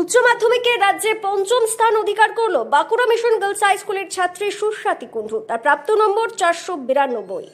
উচ্চ মাধ্যমিকে রাজ্যে পঞ্চম স্থান অধিকার করল বাঁকুড়া মিশন গার্লস হাই স্কুলের ছাত্রী সুস্বাতি কুণ্ডু। তার প্রাপ্ত নম্বর চারশো বিরানব্বই।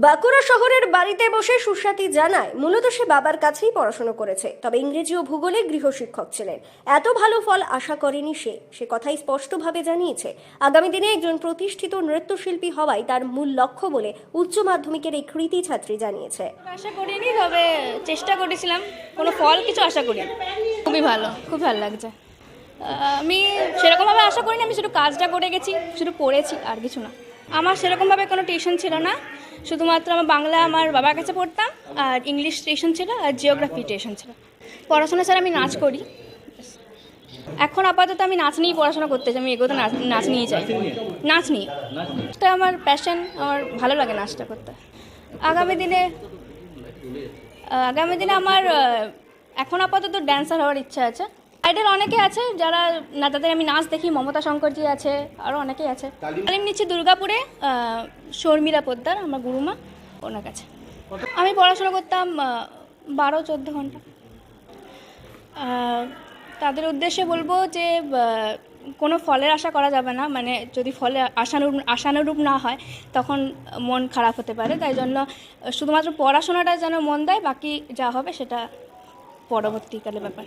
বাঁকুড়া শহরের বাড়িতে বসে সুস্বাতি জানায় মূলত সে বাবার কাছেই পড়াশোনা করেছে তবে ইংরেজি ও ভূগোলে গৃহশিক্ষক ছিলেন। এত ভালো ফল আশা করেনি সে সে কথাই স্পষ্টভাবে জানিয়েছে। আগামী দিনে একজন প্রতিষ্ঠিত নৃত্যশিল্পী হওয়াই তার মূল লক্ষ্য বলে উচ্চ মাধ্যমিকের এই কৃতি ছাত্রী জানিয়েছে। আশা করিনি তবে চেষ্টা করেছিলাম কোনো ফল কিছু আশা করি খুবই ভালো খুব ভালো লাগছে। আমি সেরকমভাবে আশা করিনি আমি শুধু কাজটা করে গেছি শুধু পড়েছি আর কিছু না। আমার সেরকমভাবে কোনো টিউশন ছিল না। শুধুমাত্র আমার বাংলা আমার বাবার কাছে পড়তাম আর ইংলিশ টিউশন ছিল আর জিওগ্রাফি টিউশন ছিল। পড়াশোনা ছাড়া আমি নাচ করি। এখন আপাতত আমি নাচ নিয়েই পড়াশোনা করতে চাই আমি এগোতে নাচ নাচ নিয়ে চাই নাচ নিয়ে। এটা আমার প্যাশন আমার ভালো লাগে নাচটা করতে। আগামী দিনে আগামী দিনে আমার এখন আপাতত ড্যান্সার হওয়ার ইচ্ছা আছে। আইডল অনেকে আছে যারা না তাদের আমি নাচ দেখি মমতা শঙ্করজি আছে আরও অনেকেই আছে। তালিম নিচ্ছি দুর্গাপুরে শর্মিলা পোদ্দার আমার গুরুমা ওনার কাছে। আমি পড়াশোনা করতাম বারো চোদ্দ ঘণ্টা। তাদের উদ্দেশ্যে বলব যে কোনো ফলের আশা করা যাবে না। মানে যদি ফলে আশানুরূপ আশানুরূপ না হয় তখন মন খারাপ হতে পারে। তাই জন্য শুধুমাত্র পড়াশোনাটা যেন মন দেয় বাকি যা হবে সেটা পরবর্তীকালে ব্যাপার।